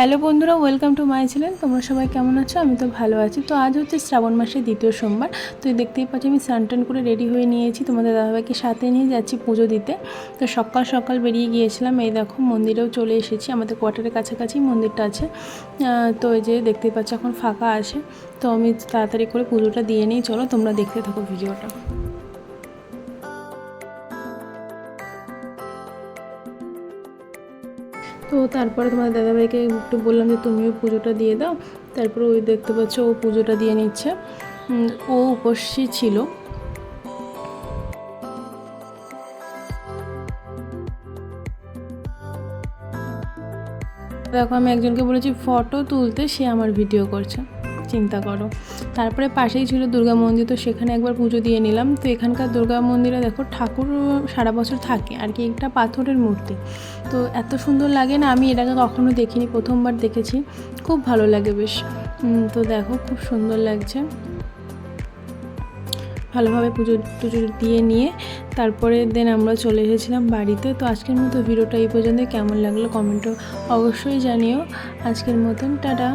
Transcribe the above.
Hello বন্ধুরা welcome to my channel তোমরা সবাই কেমন আছো? আমি তো ভালো আছি। তো আজ হচ্ছে শ্রাবণ মাসের দ্বিতীয় সোমবার। তো দেখতেই পাচ্ছি, আমি স্নান করে রেডি হয়ে নিয়েছি। তোমাদের দাদাভাইকে সাথে নিয়ে যাচ্ছি পুজো দিতে। তো সকাল সকাল বেরিয়ে গিয়েছিলাম। এই দেখো, মন্দিরেও চলে এসেছি। আমাদের কোয়ার্টারের কাছাকাছি মন্দিরটা আছে। তো এই যে দেখতেই পাচ্ছ, এখন ফাঁকা আছে। তো আমি তাড়াতাড়ি করে পুজোটা দিয়ে নিই। চলো তোমরা দেখতে থাকো ভিডিওটা। তো তারপরে তোমার দাদাভাইকে একটু বললাম যে তুমিও পুজোটা দিয়ে দাও। তারপরে ওই দেখতে পাচ্ছ ও পুজোটা দিয়ে নিচ্ছে। ও উপসী ছিল। দেখো আমি একজনকে বলেছি, ফটো তুলতে সে আমার ভিডিও করছে। চিন্তা করো। তারপরে পাশেই ছিল দুর্গা মন্দির, তো সেখানে একবার পুজো দিয়ে নিলাম। তো এখানকার দুর্গা মন্দিরে দেখো ঠাকুর সারা বছর থাকে, আর কি একটা পাথরের মূর্তি। তো এত সুন্দর লাগে না, আমি এটাকে কখনো দেখিনি, প্রথমবার দেখেছি। খুব ভালো লাগে বেশ। তো দেখো খুব সুন্দর লাগছে। ভালোভাবে পুজো টুজো দিয়ে নিয়ে তারপরে দেন আমরা চলে এসেছিলাম বাড়িতে। তো আজকের মতো ভিডিওটা এই পর্যন্ত কেমন লাগল কমেন্টও অবশ্যই জানিও। আজকের মতন, টাটা।